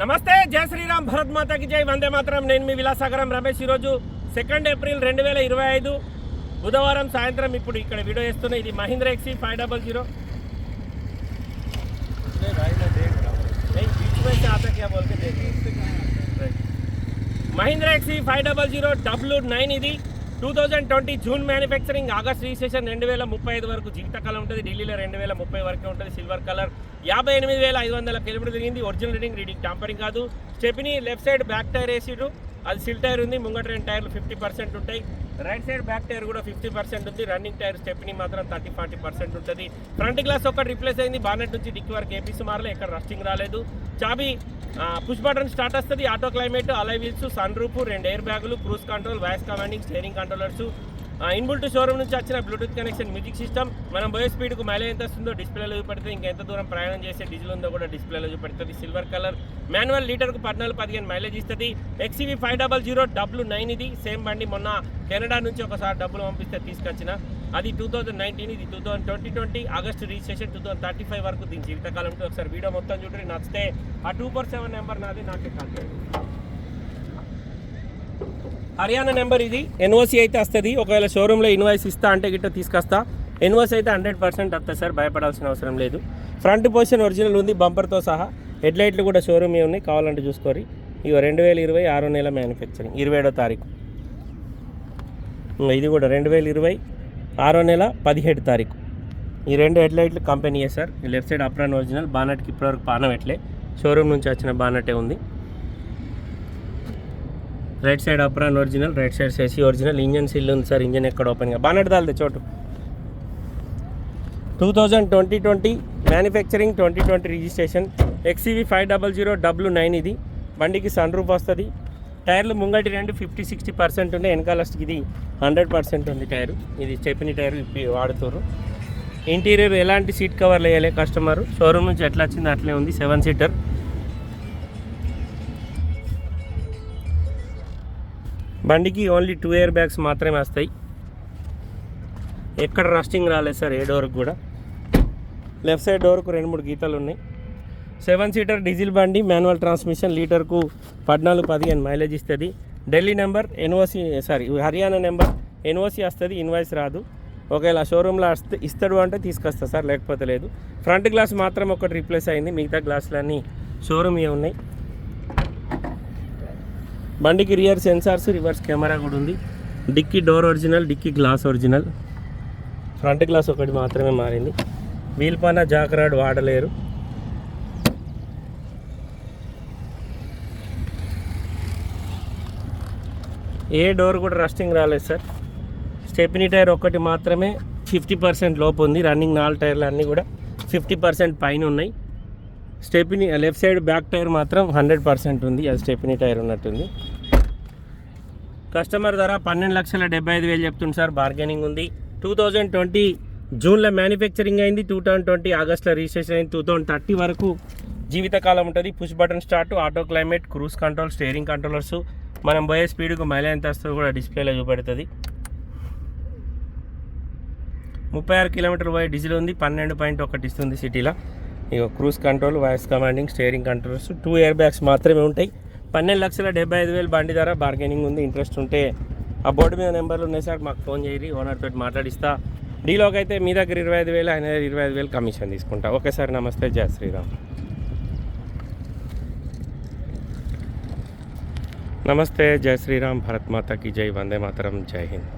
నమస్తే జై శ్రీరామ్ భరత్ మాతాకి జై వందే మాత్రం. నేను మీ విలాసాగరం రమేష్. ఈరోజు సెకండ్ ఏప్రిల్ రెండు వేల ఇరవై ఐదు బుధవారం సాయంత్రం ఇప్పుడు ఇక్కడ వీడియో చేస్తున్నా ఇది Mahindra XE five double zero Mahindra XE five double zero W nine ఇది. Two thousand twenty June manufacturing August registration రెండు వేల ముప్పై ఐదు వరకు జీవితకాలం ఉంటుంది ఢిల్లీలో రెండు వేల ముప్పై వరకు ఉంటుంది సిల్వర్ కలర్. యాభై ఎనిమిది వేల ఐదు వందల కిలోమీటర్ తిరిగింది ఒరిజినల్ రీడింగ్ రీడింగ్ టాంపరింగ్ కాదు. Stepney left side back tyre వేసిడు అది సిల్ టైర్ ఉంది ముంగట రెండు టైర్లు ఫిఫ్టీ పర్సెంట్ ఉంటాయి. రైట్ సైడ్ బ్యాక్ టైర్ కూడా ఫిఫ్టీ పర్సెంట్ ఉంది. రన్నింగ్ టైర్ స్టెప్ని మాత్రం థర్టీ ఫార్టీ పర్సెంట్ ఉంటుంది. ఫ్రంట్ గ్లాస్ ఒకటి రిప్లేస్ అయింది. బానెట్ నుంచి డిక్కి వరకు ఏపీసీ మారలే ఎక్కడ రస్టింగ్ రాలేదు. చాబీ పుష్ బటన్ స్టార్ట్ వస్తుంది. Auto climate alloy wheels sunroof రెండు ఎయిర్ బ్యాగులు cruise control voice commanding steering controllers inbuilt showroom నుంచి వచ్చిన బ్లూటూత్ కనెక్షన్ మ్యూజిక్ సిస్టమ్. మనం పోయే స్పీడ్కు మైలేజ్ ఎంత వస్తుందో డిస్ప్లేలో చూపెడుతుంది ఇంకా ఎంత దూరం ప్రయాణం చేసే డీజిల్ ఉందో కూడా డిస్ప్లేలో చూపెడుతుంది. Silver colour. మాన్యువల్ లీటర్కు పద్నాలుగు పదిహేను మైలేజ్ ఇస్తుంది. XUV five double zero W nine ఇది. సేమ్ బండి మొన్న కెనడా నుంచి ఒకసారి డబ్బులు పంపిస్తే తీసుకొచ్చిన. అది టూ థౌజండ్ నైన్టీన్ ఇది. Two thousand twenty twenty August registration two thousand thirty five వరకు దీని జీవితకాలం. ఒకసారి వీడియో మొత్తం చూడండి. నచ్చితే ఆ టూ ఫోర్ సెవెన్ నెంబర్ నాది నాకే కాల్ చేయండి. హర్యానా నెంబర్ ఇది. ఎన్ఓసి అయితే వస్తుంది. ఒకవేళ షోరూంలో ఇన్వాయిస్ ఇస్తా అంటే గిట్ట తీసుకొస్తా. ఎన్ఓసి అయితే హండ్రెడ్ పర్సెంట్ వస్తుంది సార్ భయపడాల్సిన అవసరం లేదు. ఫ్రంట్ పొజిషన్ ఒరిజినల్ ఉంది బంపర్తో సహా. హెడ్లైట్లు కూడా షోరూమ్ ఉన్నాయి కావాలంటే చూసుకోరి ఇవి రెండు వేల ఇరవై ఆరో నెల మ్యానుఫ్యాక్చరింగ్ ఇరవై ఏడో తారీఖు. ఇది కూడా రెండు వేల ఇరవై ఆరో నెల పదిహేడు తారీఖు. ఈ రెండు హెడ్లైట్లు కంపెనీయే సార్. ఈ లెఫ్ట్ సైడ్ అప్రాన్ ఒరిజినల్ బానట్కి ఇప్పటివరకు పానం ఎట్లే. షోరూమ్ నుంచి వచ్చిన బానటే ఉంది. Right side apron original right side సెసి original. Engine seal ఉంది సార్ ఇంజన్ ఎక్కడ ఓపెన్గా బానెట్ దాల్ది చోటు. Two thousand twenty twenty manufacturing twenty twenty registration XUV five double zero W nine ఇది. బండికి సన్ రూఫ్ వస్తుంది. టైర్లు ముంగటి రెండు ఫిఫ్టీ సిక్స్టీ పర్సెంట్ ఉన్నాయి వెనకాలస్ట్కి ఇది హండ్రెడ్ పర్సెంట్ ఉంది టైరు. ఇది చెప్పిన టైర్ ఇప్పి వాడుతారు ఇంటీరియర్ ఎలాంటి సీట్ కవర్లు వేయలే కస్టమర్? షోరూమ్ నుంచి ఎట్లా వచ్చింది అట్లే ఉంది సెవెన్ సీటర్ బండికి ఓన్లీ టూ ఇయర్ బ్యాగ్స్ మాత్రమే వస్తాయి. ఎక్కడ రస్టింగ్ రాలేదు సార్ ఏ డోర్కి కూడా. లెఫ్ట్ సైడ్ డోర్కు రెండు మూడు గీతలు ఉన్నాయి. సెవెన్ సీటర్ డీజిల్ బండి మాన్యువల్ ట్రాన్స్మిషన్ లీటర్కు పద్నాలుగు పదిహేను మైలేజ్ ఇస్తుంది. Delhi number NOC sorry Haryana number NOC వస్తుంది ఇన్వాయిస్ రాదు. ఒకవేళ షోరూంలో వస్తే ఇస్తాడు అంటే తీసుకొస్తా సార్ లేకపోతే లేదు. ఫ్రంట్ గ్లాస్ మాత్రం ఒకటి రీప్లేస్ అయింది మిగతా గ్లాసులన్నీ షోరూమ్ ఉన్నాయి. బండికి రియర్ సెన్సార్స్ రివర్స్ కెమెరా కూడా ఉంది. Dickey door original dickey glass original. Front glass ఒకటి మాత్రమే మారింది. వీల్ పైన జాకరాడ్ వాడలేరు. ఏ డోర్ కూడా రస్టింగ్ రాలేదు సార్. స్టెప్నీ టైర్ ఒకటి మాత్రమే ఫిఫ్టీ పర్సెంట్ లోపు ఉంది. రన్నింగ్ నాలుగు టైర్లు అన్నీ కూడా ఫిఫ్టీ పర్సెంట్ పైన ఉన్నాయి. Stepney left side back tyre మాత్రం హండ్రెడ్ పర్సెంట్ ఉంది. అది స్టెపినీ టైర్ ఉన్నట్టుంది. కస్టమర్ ధర పన్నెండు లక్షల డెబ్బై ఐదు వేలు చెప్తుంది సార్. బార్గెనింగ్ ఉంది. టూ థౌజండ్ ట్వంటీ జూన్లో మ్యానుఫ్యాక్చరింగ్ అయింది. టూ థౌజండ్ ట్వంటీ ఆగస్ట్లో రిజిస్ట్రేషన్ అయింది. టూ థౌజండ్ థర్టీ వరకు జీవితకాలం ఉంటుంది. Push button start auto climate cruise control steering controllers. మనం పోయే స్పీడ్కు మైలేజ్ ఎంత వస్తుందో కూడా డిస్ప్లేలో చూపెడుతుంది. ముప్పై ఆరు కిలోమీటర్ పోయే డీజిల్ ఉంది. పన్నెండు పాయింట్ ఒకటి ఇస్తుంది సిటీలో. ఇక cruise control voice commanding steering controls. Two air bags మాత్రమే ఉంటాయి. పన్నెండు లక్షల డెబ్బై ఐదు వేలు బండి ధర బార్గెనింగ్ ఉంది ఇంట్రెస్ట్ ఉంటే. ఆ బోర్డు మీద నెంబర్లు ఉన్నాయి సార్ మాకు ఫోన్ చేయరి ఓనర్ తోటి మాట్లాడిస్తా. డీలోకి అయితే మీ దగ్గర ఇరవై ఐదు వేలు ఆయన దగ్గర ఇరవై ఐదు వేలు కమిషన్ తీసుకుంటా. ఓకే సార్ నమస్తే జయ శ్రీరామ్. నమస్తే జయ శ్రీరామ్ భరత్ మాతకి జై వందే మాతరం జై హింద్.